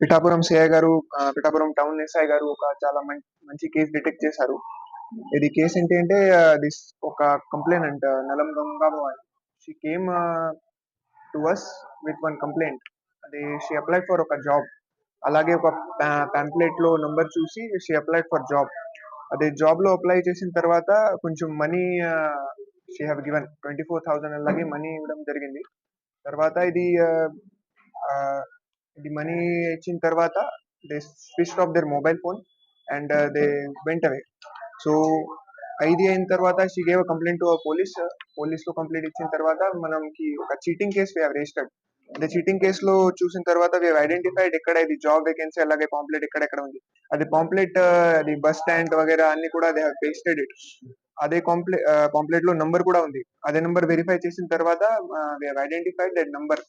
Pithapuram CI గారు Pithapuram town SI గారు ఒక చాలా మంచి కేస్ డిటెక్ట్ చేశారు. ఇది కేస్ ఏంటి అంటే దిస్ ఒక complainant Nalam Ganga Bhavani. She came to us with one complaint అది షీ అప్లై ఫర్ ఒక జాబ్. అలాగే ఒక ప్యాంప్లెట్లో నంబర్ చూసి షీ అప్లై ఫర్ జాబ్. అది జాబ్‌లో అప్లై చేసిన తర్వాత కొంచెం మనీ షీ హావ్ గివెన్ 24,000 అలాగే మనీ ఇవ్వడం జరిగింది. తర్వాత ఇది ఆహ్, ఇది మనీ ఇచ్చిన తర్వాత they switched off their mobile phone and they went away. So, ఐది అయిన తర్వాత she gave complaint to police. పోలీస్లో complaint ఇచ్చిన తర్వాత మనకి ఒక చీటింగ్ కేస్ వీ రిజిస్టర్డ్. అదే చీటింగ్ కేస్‌లో చూసిన తర్వాత వీ ఐడెంటిఫైడ్ ఎక్కడ ఇది జాబ్ వేకెన్సీ అలాగే పాంప్లెట్ ఎక్కడెక్కడ ఉంది. అది పాంప్లెట్ uh, అది బస్ స్టాండ్ వగేరా అన్ని కూడా దే పేస్టెడ్ ఇట్. అదే కాంప్లె పాంప్లెట్ uh, లో నంబర్ కూడా ఉంది. అదే నంబర్ వెరిఫై చేసిన తర్వాత we identified that number.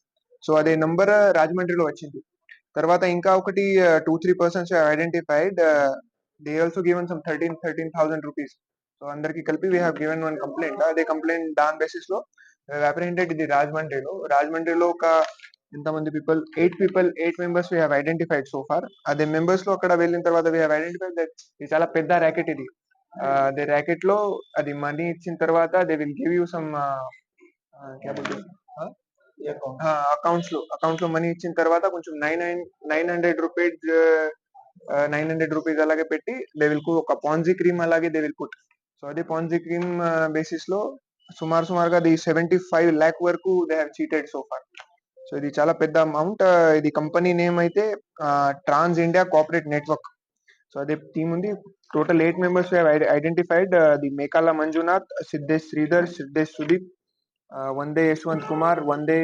So, అదే నంబర్ రాజమండ్రిలో వచ్చింది. తర్వాత ఇంకా ఒకటి 2, 3 persons identified they also given some 13, 13,000 rupees. So, అందరికి కలిపి we have given one complaint అదే కంప్లైంట్ దాని బేసిస్లో హావ్ ఇది రాజమండ్రిలో. రాజమండ్రిలో ఒక ఎంతమంది people eight people eight members we have identified so far. అదే మెంబర్స్లో అక్కడ వెళ్ళిన తర్వాత వీ హావ్ ఐడెంటిఫైడ్ దట్ ఇది చాలా పెద్ద రాకెట్ ఇది. అదే ర్యాకెట్లో అది మనీ ఇచ్చిన తర్వాత they will give you some అకౌంట్స్లో అకౌంట్లో మనీ ఇచ్చిన తర్వాత కొంచెం nine nine 900 rupees nine hundred rupees అలాగే పెట్టి దే విల్కు ఒక పాన్జీ క్రీమ్ అలాగే దే విల్ పుట్. సో, అదే పాన్జీ క్రీమ్ బేసిస్లో సుమారు సుమారుగా అది 75,00,000 వరకు they have cheated so far. So, ఇది చాలా పెద్ద అమౌంట్. ఇది కంపెనీ నేమ్ అయితే trans India cooperate network. So, అదే టీమ్ ఉంది. Total eight members identified the Mekala Manjunath, Siddhesh Sridhar, Siddhesh Sudeep, Vande Yashwanth Kumar, Vande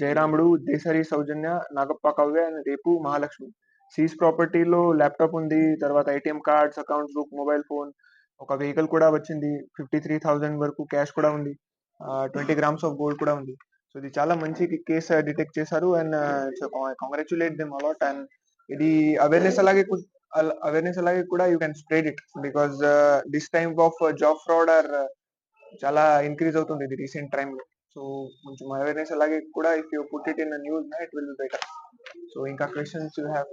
Jayaramudu, Desari Soujanya, Nagappa Kavya and Repu Mahalakshmi. Seized ప్రాపర్టీలో laptop ఉంది. తర్వాత ATM cards, accounts book, mobile phone, ఒక vehicle కూడా వచ్చింది. 53,000 వరకు cash కూడా ఉంది. Twenty grams of gold కూడా ఉంది. సో, ఇది చాలా మంచి కేసు డిటెక్ట్ చేశారు and so, them a lot and ఇది అవేర్‌నెస్ అలాగే అవేర్‌నెస్ అలాగే కూడా you can spread it. Because this time of job fraud are చాలా ఇంక్రీజ్ అవుతుంది ఇది రీసెంట్ టైంలో సో, కొంచెం అవేర్‌నెస్ అలాగే కూడా if you put it in news it will better. So, ఇంకా క్వశ్చన్స్ యూ హావ్?